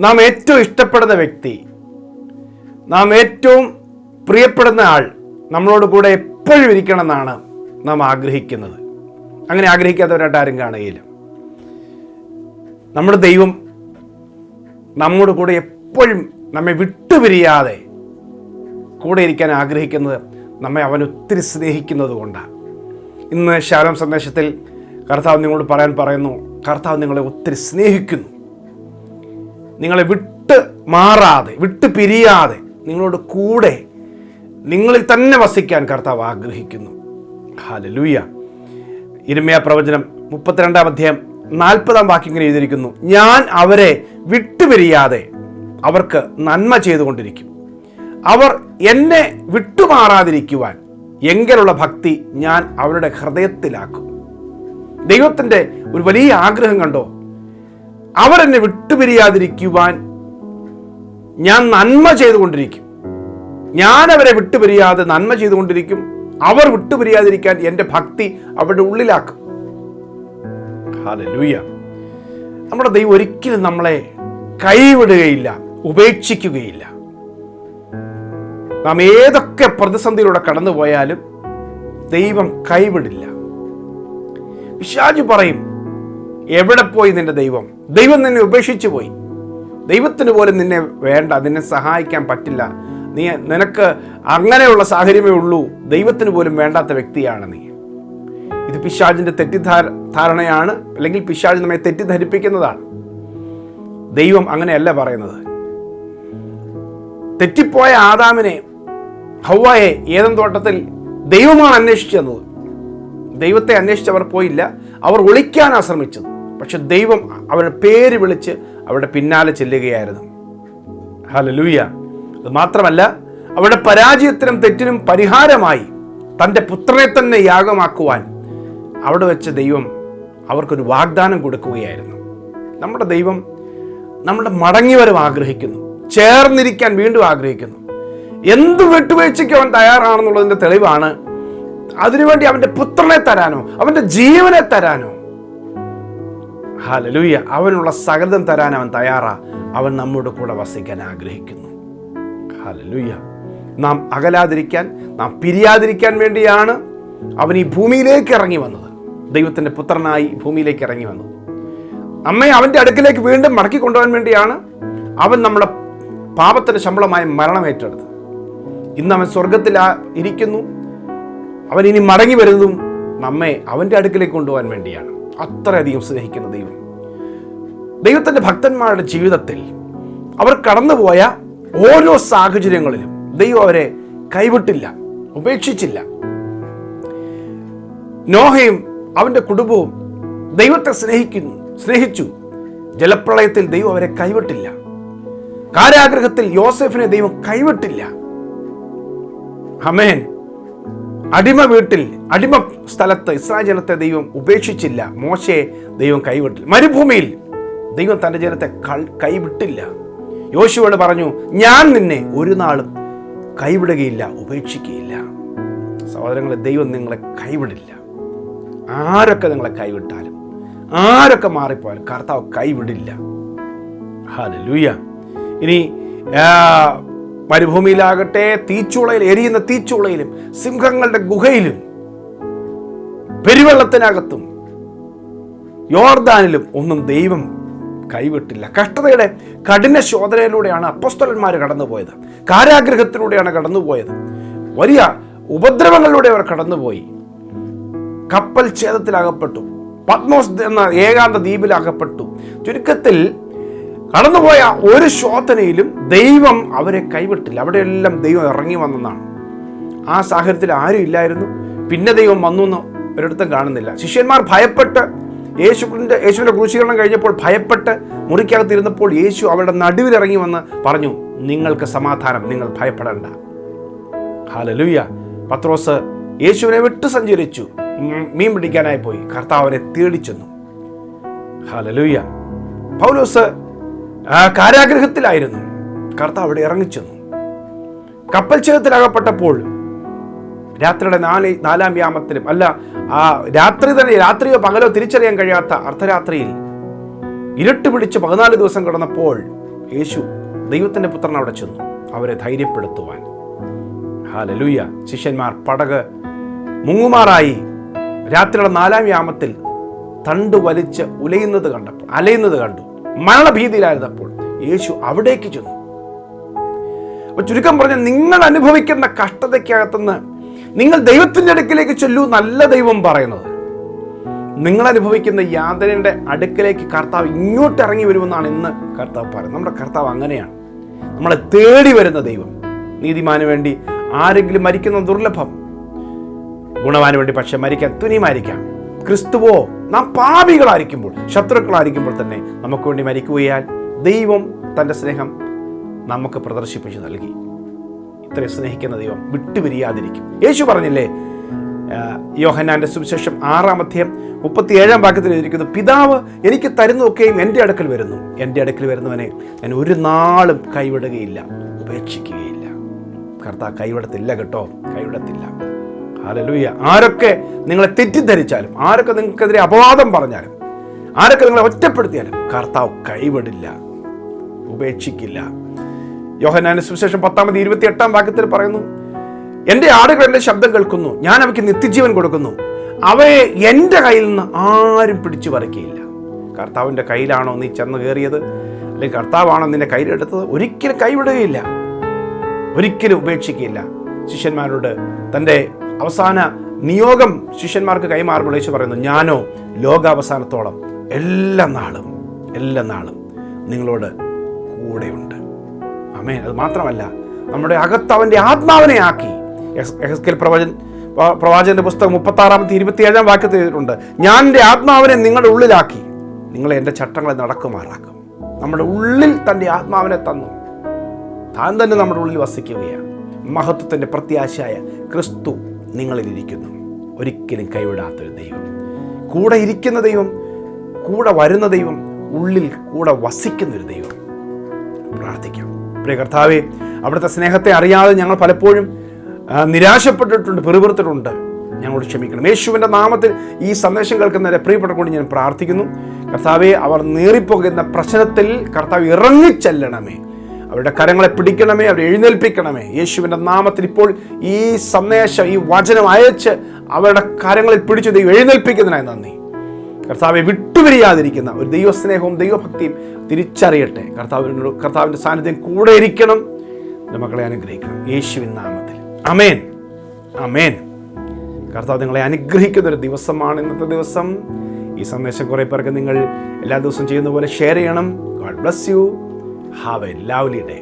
നാം ഏറ്റവും ഇഷ്ടപ്പെടുന്ന വ്യക്തി നാം ഏറ്റവും പ്രിയപ്പെടുന്ന ആൾ നമ്മളോട് കൂടെ എപ്പോഴും ഇരിക്കണമെന്നാണ് നാം ആഗ്രഹിക്കുന്നത്. അങ്ങനെ ആഗ്രഹിക്കാത്തവരായിട്ട് ആരും കാണുകയില്ല. നമ്മുടെ ദൈവം നമ്മോട് കൂടെ എപ്പോഴും നമ്മെ വിട്ടുപിരിയാതെ കൂടെ ഇരിക്കാൻ ആഗ്രഹിക്കുന്നത് നമ്മെ അവൻ ഒത്തിരി സ്നേഹിക്കുന്നത് കൊണ്ടാണ്. ഇന്ന് ശാലം സന്ദേശത്തിൽ കർത്താവ് നിങ്ങളോട് പറയാൻ പറയുന്നു കർത്താവ് നിങ്ങളെ ഒത്തിരി സ്നേഹിക്കുന്നു. നിങ്ങളെ വിട്ട് മാറാതെ വിട്ട് പിരിയാതെ നിങ്ങളോട് കൂടെ നിങ്ങളിൽ തന്നെ വസിക്കാൻ കർത്താവ് ആഗ്രഹിക്കുന്നു. ഹാലലൂയ ഇരുമയ പ്രവചനം മുപ്പത്തിരണ്ടാം അധ്യായം നാൽപ്പതാം വാക്യം ഇങ്ങനെ എഴുതിയിരിക്കുന്നു. ഞാൻ അവരെ വിട്ടുപിരിയാതെ അവർക്ക് നന്മ ചെയ്തുകൊണ്ടിരിക്കും. അവർ എന്നെ വിട്ടുമാറാതിരിക്കുവാൻ എങ്കിലുള്ള ഭക്തി ഞാൻ അവരുടെ ഹൃദയത്തിലാക്കും. ദൈവത്തിന്റെ ഒരു വലിയ ആഗ്രഹം കണ്ടോ? അവരെന്നെ വിട്ടുപിരിയാതിരിക്കുവാൻ ഞാൻ നന്മ ചെയ്തുകൊണ്ടിരിക്കും. ഞാൻ അവരെ വിട്ടുപിരിയാതെ നന്മ ചെയ്തുകൊണ്ടിരിക്കും. അവർ വിട്ടുപിരിയാതിരിക്കാൻ എന്റെ ഭക്തി അവരുടെ ഉള്ളിലാക്കും. ഹാലലൂയ നമ്മുടെ ദൈവം ഒരിക്കലും നമ്മളെ കൈവിടുകയില്ല ഉപേക്ഷിക്കുകയില്ല. നാം ഏതൊക്കെ പ്രതിസന്ധിയിലൂടെ കടന്നു പോയാലും ദൈവം കൈവിടില്ല. പിശാജ് പറയും എവിടെ പോയി നിന്റെ ദൈവം? ദൈവം നിന്നെ ഉപേക്ഷിച്ചു പോയി. ദൈവത്തിന് പോലും നിന്നെ വേണ്ട നിന്നെ സഹായിക്കാൻ പറ്റില്ല. നീ നിനക്ക് അങ്ങനെയുള്ള സാഹചര്യമേ ഉള്ളൂ. ദൈവത്തിന് പോലും വേണ്ടാത്ത വ്യക്തിയാണ് നീ. ഇത് പിശാജിന്റെ തെറ്റിദ്ധാര ധാരണയാണ് അല്ലെങ്കിൽ പിശാജ് നമ്മെ തെറ്റിദ്ധരിപ്പിക്കുന്നതാണ്. ദൈവം അങ്ങനെയല്ല പറയുന്നത്. തെറ്റിപ്പോയ ആദാമിനെ ഹൗവായെ ഏതൻ തോട്ടത്തിൽ ദൈവമാണ് അന്വേഷിച്ചു തന്നത് ദൈവത്തെ അന്വേഷിച്ചവർ പോയില്ല. അവർ ഒളിക്കാൻ ശ്രമിച്ചത് പക്ഷെ ദൈവം അവരുടെ പേര് വിളിച്ച് അവരുടെ പിന്നാലെ ചെല്ലുകയായിരുന്നു. ഹലലൂയ അത് മാത്രമല്ല അവരുടെ പരാജയത്തിനും തെറ്റിനും പരിഹാരമായി തന്റെ പുത്രനെ തന്നെ യാഗമാക്കുവാൻ അവിടെ വെച്ച ദൈവം അവർക്കൊരു വാഗ്ദാനം കൊടുക്കുകയായിരുന്നു. നമ്മുടെ ദൈവം നമ്മുടെ മടങ്ങിവരും ആഗ്രഹിക്കുന്നു. ചേർന്നിരിക്കാൻ വീണ്ടും ആഗ്രഹിക്കുന്നു. എന്ത് വിട്ടുവീഴ്ചയ്ക്ക് അവൻ തയ്യാറാണെന്നുള്ളതിന്റെ തെളിവാണ് അതിനുവേണ്ടി അവന്റെ പുത്രനെ തരാനോ അവന്റെ ജീവനെ തരാനോ ഹാലലൂയ. അവനുള്ള സകലതും തരാൻ അവൻ തയ്യാറാ. അവൻ നമ്മുടെ കൂടെ വസിക്കാൻ ആഗ്രഹിക്കുന്നു. ഹാലലൂയ. നാം അകലാതിരിക്കാൻ നാം പിരിയാതിരിക്കാൻ വേണ്ടിയാണ് അവൻ ഈ ഭൂമിയിലേക്ക് ഇറങ്ങി വന്നത്. ദൈവത്തിന്റെ പുത്രനായി ഭൂമിയിലേക്ക് ഇറങ്ങി വന്നത് നമ്മെ അവന്റെ അടുക്കിലേക്ക് വീണ്ടും മടക്കി കൊണ്ടുപോകാൻ വേണ്ടിയാണ് അവൻ നമ്മുടെ പാപത്തിന്റെ ശമ്പളമായ മരണം ഏറ്റെടുത്തത്. ഇന്ന് അവൻ സ്വർഗത്തിൽ ഇരിക്കുന്നു. അവൻ ഇനി മടങ്ങി വരുന്നതും നമ്മെ അവന്റെ അടുക്കിലേക്ക് കൊണ്ടുപോകാൻ വേണ്ടിയാണ്. അത്രയധികം സ്നേഹിക്കുന്ന ദൈവം. ദൈവത്തിന്റെ ഭക്തന്മാരുടെ ജീവിതത്തിൽ അവർ കടന്നുപോയ ഓരോ സാഹചര്യങ്ങളിലും ദൈവം അവരെ കൈവിട്ടില്ല ഉപേക്ഷിച്ചില്ല. നോഹയും അവന്റെ കുടുംബവും ദൈവത്തെ സ്നേഹിക്കുന്നു സ്നേഹിച്ചു. ജലപ്രളയത്തിൽ ദൈവം അവരെ കൈവിട്ടില്ല. കാരാഗ്രഹത്തിൽ യോസെഫിനെ ദൈവം കൈവിട്ടില്ല. ഹമേൻ അടിമ വീട്ടിൽ അടിമ സ്ഥലത്ത് ഇസ്രായേൽ ജനത്തെ ദൈവം ഉപേക്ഷിച്ചില്ല. മോശയെ ദൈവം കൈവിട്ടില്ല. മരുഭൂമിയിൽ ദൈവം തന്റെ ജനത്തെ കൈവിട്ടില്ല. യോശുവോട് പറഞ്ഞു ഞാൻ നിന്നെ ഒരു നാളും കൈവിടുകയില്ല ഉപേക്ഷിക്കുകയില്ല. സഹോദരങ്ങളെ ദൈവം നിങ്ങളെ കൈവിടില്ല. ആരൊക്കെ നിങ്ങളെ കൈവിട്ടാലും ആരൊക്കെ മാറിപ്പോയാലും കർത്താവ് കൈവിടില്ല. ഹാലലൂയ ഇനി മരുഭൂമിയിലാകട്ടെ തീച്ചുളയിൽ എരിയുന്ന തീച്ചുളയിലും സിംഹങ്ങളുടെ ഗുഹയിലും പെരുവെള്ളത്തിനകത്തും യോർദാനിലും ഒന്നും ദൈവം കൈവിട്ടില്ല. കഷ്ടതയുടെ കഠിന ശോധനയിലൂടെയാണ് അപ്പസ്തലന്മാർ കടന്നുപോയത്. കാരാഗ്രഹത്തിലൂടെയാണ് കടന്നുപോയത്. വലിയ ഉപദ്രവങ്ങളിലൂടെ അവർ കടന്നുപോയി. കപ്പൽ ഛേദത്തിലകപ്പെട്ടു. പത്മോസ് എന്ന ഏകാന്ത ദ്വീപിലകപ്പെട്ടു ചുരുക്കത്തിൽ കടന്നുപോയ ഒരു ശോധനയിലും ദൈവം അവരെ കൈവിട്ടില്ല. അവിടെയെല്ലാം ദൈവം ഇറങ്ങി വന്നെന്നാണ്. ആ സാഹചര്യത്തിൽ ആരും ഇല്ലായിരുന്നു. പിന്നെ ദൈവം വന്നു എന്ന് ഒരിടത്തും കാണുന്നില്ല. ശിഷ്യന്മാർ ഭയപ്പെട്ട് യേശുവിന്റെ യേശുവിന്റെ ക്രൂശീകരണം കഴിഞ്ഞപ്പോൾ ഭയപ്പെട്ട് മുറിക്കകത്തിരുന്നപ്പോൾ യേശു അവരുടെ നടുവിൽ ഇറങ്ങി വന്ന് പറഞ്ഞു നിങ്ങൾക്ക് സമാധാനം നിങ്ങൾ ഭയപ്പെടേണ്ട. ഹാലലൂയ പത്രോസ് യേശുവിനെ വിട്ട് സഞ്ചരിച്ചു. മീൻ പിടിക്കാനായി പോയി. കർത്താവിനെ തേടിച്ചെന്നു. ഹാലലൂയ പൗലോസ് ആ കാരാഗ്രഹത്തിലായിരുന്നു. കർത്താവ് അവിടെ ഇറങ്ങിച്ചെന്നു. കപ്പൽ ചേതത്തിലകപ്പെട്ടപ്പോൾ രാത്രിയുടെ നാല് നാലാം വ്യാമത്തിലും അല്ല ആ രാത്രി തന്നെ രാത്രിയോ പകലോ തിരിച്ചറിയാൻ കഴിയാത്ത അർദ്ധരാത്രിയിൽ ഇരുട്ട് പിടിച്ച് പതിനാല് ദിവസം കിടന്നപ്പോൾ യേശു ദൈവത്തിന്റെ പുത്രൻ അവിടെ ചെന്നു. അവരെ ധൈര്യപ്പെടുത്തുവാൻ. ഹാലലൂയ ശിഷ്യന്മാർ പടക് മുങ്ങുമാറായി രാത്രിയുടെ നാലാം വ്യാമത്തിൽ തണ്ട് വലിച്ച് ഉലയുന്നത് കണ്ടപ്പോൾ അലയുന്നത് കണ്ടു. മരണഭീതിയിലായിരുന്നപ്പോൾ യേശു അവിടേക്ക് ചെന്നു. അപ്പൊ ചുരുക്കം പറഞ്ഞ നിങ്ങൾ അനുഭവിക്കുന്ന കഷ്ടതയ്ക്കകത്തുനിന്ന് നിങ്ങൾ ദൈവത്തിന്റെ അടുക്കിലേക്ക് ചൊല്ലൂ നല്ല ദൈവം പറയുന്നത്. നിങ്ങൾ അനുഭവിക്കുന്ന യാതനയുടെ അടുക്കിലേക്ക് കർത്താവ് ഇങ്ങോട്ട് ഇറങ്ങി വരുമെന്നാണ് ഇന്ന് കർത്താവ് പറയുന്നത്. നമ്മുടെ കർത്താവ് അങ്ങനെയാണ്. നമ്മളെ തേടി വരുന്ന ദൈവം. നീതിമാന് വേണ്ടി ആരെങ്കിലും മരിക്കുന്ന ദുർലഭം. ഗുണവാന് വേണ്ടി പക്ഷെ മരിക്കാൻ തുനിയുമായിരിക്കാം. ക്രിസ്തുവോ നാം പാപികളായിരിക്കുമ്പോൾ ശത്രുക്കളായിരിക്കുമ്പോൾ തന്നെ നമുക്ക് വേണ്ടി മരിക്കുകയാൽ ദൈവം തന്റെ സ്നേഹം നമുക്ക് പ്രദർശിപ്പിച്ച് നൽകി. ഇത്രയും സ്നേഹിക്കുന്ന ദൈവം വിട്ടുപിരിയാതിരിക്കും. യേശു പറഞ്ഞില്ലേ യോഹന്നാന്റെ സുവിശേഷം ആറാം അധ്യയം മുപ്പത്തി ഏഴാം വാക്യത്തിൽ എഴുതിയിരിക്കുന്നു പിതാവ് എനിക്ക് തരുന്നതൊക്കെയും എന്റെ അടുക്കൽ വരുന്നു. എന്റെ അടുക്കൽ വരുന്നവനെ ഞാൻ ഒരു നാളും കൈവിടുകയില്ല ഉപേക്ഷിക്കുകയില്ല. കർത്താവ് കൈവിടത്തില്ല കേട്ടോ കൈവിടത്തില്ല. ഹല്ലേലൂയ ആരൊക്കെ നിങ്ങളെ തെറ്റിദ്ധരിച്ചാലും ആരൊക്കെ നിങ്ങൾക്കെതിരെ അപവാദം പറഞ്ഞാലും ആരൊക്കെ നിങ്ങളെ ഒറ്റപ്പെടുത്തിയാലും കർത്താവ് കൈവിടില്ല ഉപേക്ഷിക്കില്ല. യോഹനാന സുവിശേഷം പത്താമത് ഇരുപത്തി എട്ടാം വാക്യത്തിൽ പറയുന്നു എന്റെ ആടുകൾ എന്റെ ശബ്ദം കേൾക്കുന്നു ഞാൻ അവയ്ക്ക് നിത്യജീവൻ കൊടുക്കുന്നു. അവയെ എന്റെ കയ്യിൽ നിന്ന് ആരും പിടിച്ചു പറിക്കുകയില്ല കർത്താവിന്റെ കയ്യിലാണോ നീ ചെന്ന് കയറിയത്? അല്ലെങ്കിൽ കർത്താവാണോ നിന്റെ കയ്യിലെടുത്തത്? ഒരിക്കലും കൈവിടുകയില്ല. ഒരിക്കലും ഉപേക്ഷിക്കുകയില്ല ശിഷ്യന്മാരോട് തന്റെ അവസാന നിയോഗം ശിഷ്യന്മാർക്ക് കൈമാറുമ്പോൾ യേശു പറയുന്നു ഞാനോ ലോകാവസാനത്തോളം എല്ലാ നാളും എല്ലാ നാളും നിങ്ങളോട് കൂടെയുണ്ട്. അമേ അത് മാത്രമല്ല നമ്മുടെ അകത്ത് അവന്റെ ആത്മാവിനെ ആക്കി. എസ് എസ് കെൽ പ്രവചൻ പ്ര- പ്രവാചകന്റെ പുസ്തകം മുപ്പത്താറാമത്തെ ഇരുപത്തിയേഴാം വാക്യത്തിലുണ്ട് ഞാൻ എന്റെ ആത്മാവിനെ നിങ്ങളുടെ ഉള്ളിലാക്കി നിങ്ങളെ എന്റെ ചട്ടങ്ങളെ നടക്കുമാറാക്കും. നമ്മുടെ ഉള്ളിൽ തന്റെ ആത്മാവിനെ തന്നു. താൻ തന്നെ നമ്മുടെ ഉള്ളിൽ വസിക്കുകയാണ്. മഹത്വത്തിന്റെ പ്രത്യാശയായ ക്രിസ്തു നിങ്ങളിലിരിക്കുന്നു. ഒരിക്കലും കൈവിടാത്തൊരു ദൈവം. കൂടെ ഇരിക്കുന്ന ദൈവം കൂടെ വരുന്ന ദൈവം ഉള്ളിൽ കൂടെ വസിക്കുന്ന ഒരു ദൈവം. പ്രാർത്ഥിക്കാം. പ്രിയ കർത്താവെ അവിടുത്തെ സ്നേഹത്തെ അറിയാതെ ഞങ്ങൾ പലപ്പോഴും നിരാശപ്പെട്ടിട്ടുണ്ട് പെറുപിറുത്തിട്ടുണ്ട്. ഞങ്ങളോട് ക്ഷമിക്കണം. യേശുവിന്റെ നാമത്തിൽ ഈ സന്ദേശം കേൾക്കുന്നതിനെ പ്രിയപ്പെട്ടുകൊണ്ട് ഞാൻ പ്രാർത്ഥിക്കുന്നു. കർത്താവെ അവർ നേറിപ്പോകുന്ന പ്രശ്നത്തിൽ കർത്താവ് ഇറങ്ങിച്ചെല്ലണമേ. അവരുടെ കരങ്ങളെ പിടിക്കണമേ അവരെ എഴുന്നേൽപ്പിക്കണമേ. യേശുവിന്റെ നാമത്തിൽ ഇപ്പോൾ ഈ സന്ദേശം ഈ വചനം അയച്ച് അവരുടെ കരങ്ങളിൽ പിടിച്ച് ദൈവം എഴുന്നേൽപ്പിക്കുന്നതിനായി നന്ദി. കർത്താവെ വിട്ടുപിരിയാതിരിക്കുന്ന ഒരു ദൈവസ്നേഹവും ദൈവഭക്തിയും തിരിച്ചറിയട്ടെ. കർത്താവിനോട് കർത്താവിന്റെ സാന്നിധ്യം കൂടെ ഇരിക്കണം. എന്റെ മക്കളെ അനുഗ്രഹിക്കണം. യേശുവിൻ നാമത്തിൽ. അമേൻ അമേൻ കർത്താവ് നിങ്ങളെ അനുഗ്രഹിക്കുന്ന ഒരു ദിവസമാണ് ഇന്നത്തെ ദിവസം. ഈ സന്ദേശം കുറേ പേർക്ക് നിങ്ങൾ എല്ലാ ദിവസവും ചെയ്യുന്ന പോലെ ഷെയർ ചെയ്യണം. God bless you. Have a lovely day